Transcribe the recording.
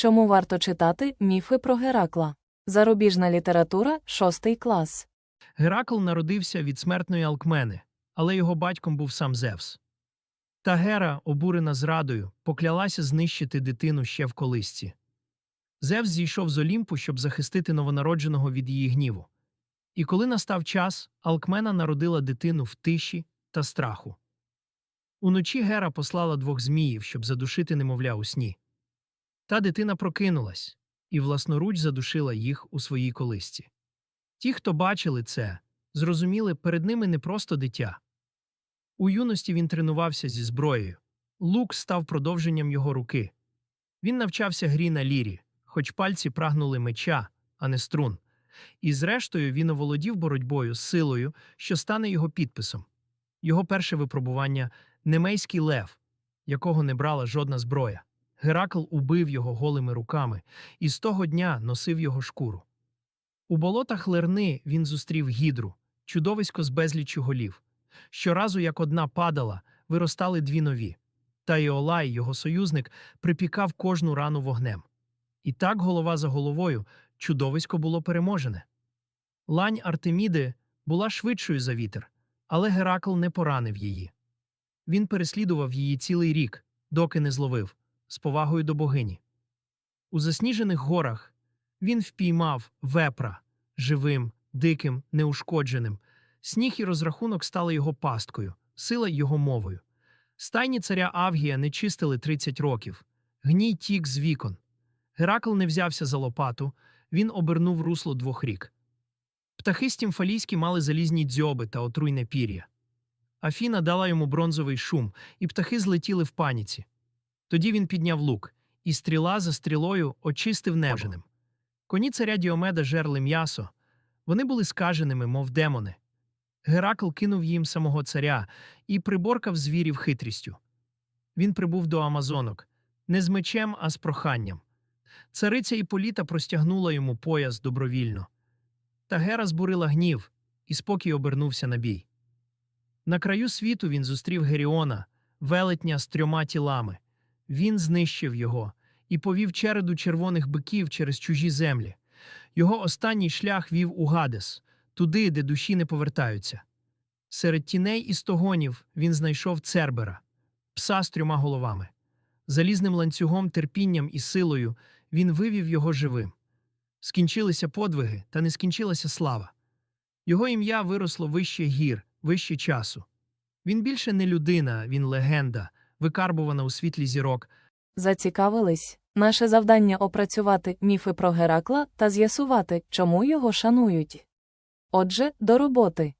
Чому варто читати міфи про Геракла? Зарубіжна література, шостий клас. Геракл народився від смертної Алкмени, але його батьком був сам Зевс. Та Гера, обурена зрадою, поклялася знищити дитину ще в колисці. Зевс зійшов з Олімпу, щоб захистити новонародженого від її гніву. І коли настав час, Алкмена народила дитину в тиші та страху. Уночі Гера послала двох зміїв, щоб задушити немовля у сні. Та дитина прокинулась і власноруч задушила їх у своїй колисці. Ті, хто бачили це, зрозуміли, перед ними не просто дитя. У юності він тренувався зі зброєю. Лук став продовженням його руки. Він навчався грі на лірі, хоч пальці прагнули меча, а не струн. І зрештою він оволодів боротьбою з силою, що стане його підписом. Його перше випробування немейський лев, якого не брала жодна зброя. Геракл убив його голими руками і з того дня носив його шкуру. У болотах Лерни він зустрів гідру, чудовисько з безліччю голів. Щоразу, як одна падала, виростали дві нові. Та Іолай, його союзник, припікав кожну рану вогнем. І так, голова за головою, чудовисько було переможене. Лань Артеміди була швидшою за вітер, але Геракл не поранив її. Він переслідував її цілий рік, доки не зловив, з повагою до богині. У засніжених горах він впіймав вепра живим, диким, неушкодженим. Сніг і розрахунок стали його пасткою, сила його мовою. Стайні царя Авгія не чистили 30 років. Гній тік з вікон. Геракл не взявся за лопату, він обернув русло двох рік. Птахи стімфалійські мали залізні дзьоби та отруйне пір'я. Афіна дала йому бронзовий шум, і птахи злетіли в паніці. Тоді він підняв лук, і стріла за стрілою очистив небоженим. Коні царя Діомеда жерли м'ясо. Вони були скаженими, мов демони. Геракл кинув їм самого царя і приборкав звірів хитрістю. Він прибув до Амазонок не з мечем, а з проханням. Цариця Іполіта простягнула йому пояс добровільно. Та Гера збурила гнів, і спокій обернувся на бій. На краю світу він зустрів Геріона, велетня з трьома тілами. Він знищив його і повів череду червоних биків через чужі землі. Його останній шлях вів у Гадес, туди, де душі не повертаються. Серед тіней і стогонів він знайшов Цербера, пса з трьома головами. Залізним ланцюгом, терпінням і силою він вивів його живим. Скінчилися подвиги, та не скінчилася слава. Його ім'я виросло вище гір, вище часу. Він більше не людина, він легенда, викарбувана у світлі зірок, Зацікавились? Наше завдання опрацювати міфи про Геракла та з'ясувати, чому його шанують. Отже, до роботи.